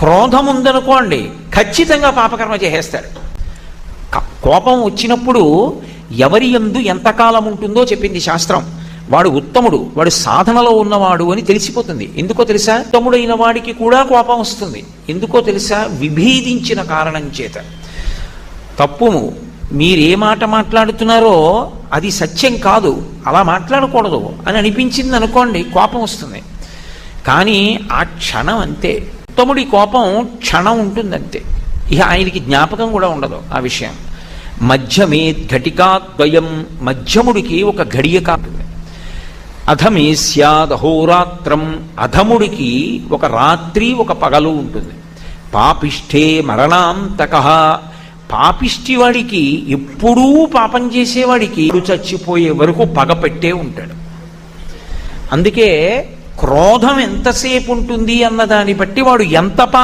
క్రోధం ఉందనుకోండి ఖచ్చితంగా పాపకర్మ చేసేస్తాడు. కోపం వచ్చినప్పుడు ఎవరి ఎందు ఎంతకాలం ఉంటుందో చెప్పింది శాస్త్రం. వాడు ఉత్తముడు వాడు సాధనలో ఉన్నవాడు అని తెలిసిపోతుంది. ఎందుకో తెలుసా? ఉత్తముడైన వాడికి కూడా కోపం వస్తుంది. ఎందుకో తెలుసా? విభేదించిన కారణం చేత. తప్పుము మీరు ఏ మాట మాట్లాడుతున్నారో అది సత్యం కాదు. అలా మాట్లాడకూడదు అని అనిపించింది అనుకోండి కోపం వస్తుంది. కానీ ఆ క్షణం అంతే. ఉత్తముడి కోపం క్షణం ఉంటుందంతే. ఇక ఆయనకి జ్ఞాపకం కూడా ఉండదు ఆ విషయం. మధ్యమే ఘటికాద్వయం మధ్యముడికి ఒక ఘడియ కాదు. అధమే స్యాదహోరాత్రం అధముడికి ఒక రాత్రి ఒక పగలు ఉంటుంది. పాపిష్ఠే మరణాంతక పాపిష్టి వాడికి ఎప్పుడూ పాపం చేసేవాడికి చచ్చిపోయే వరకు పగ పెట్టే ఉంటాడు. అందుకే క్రోధం ఎంతసేపు ఉంటుంది అన్న దాన్ని బట్టి వాడు ఎంత పా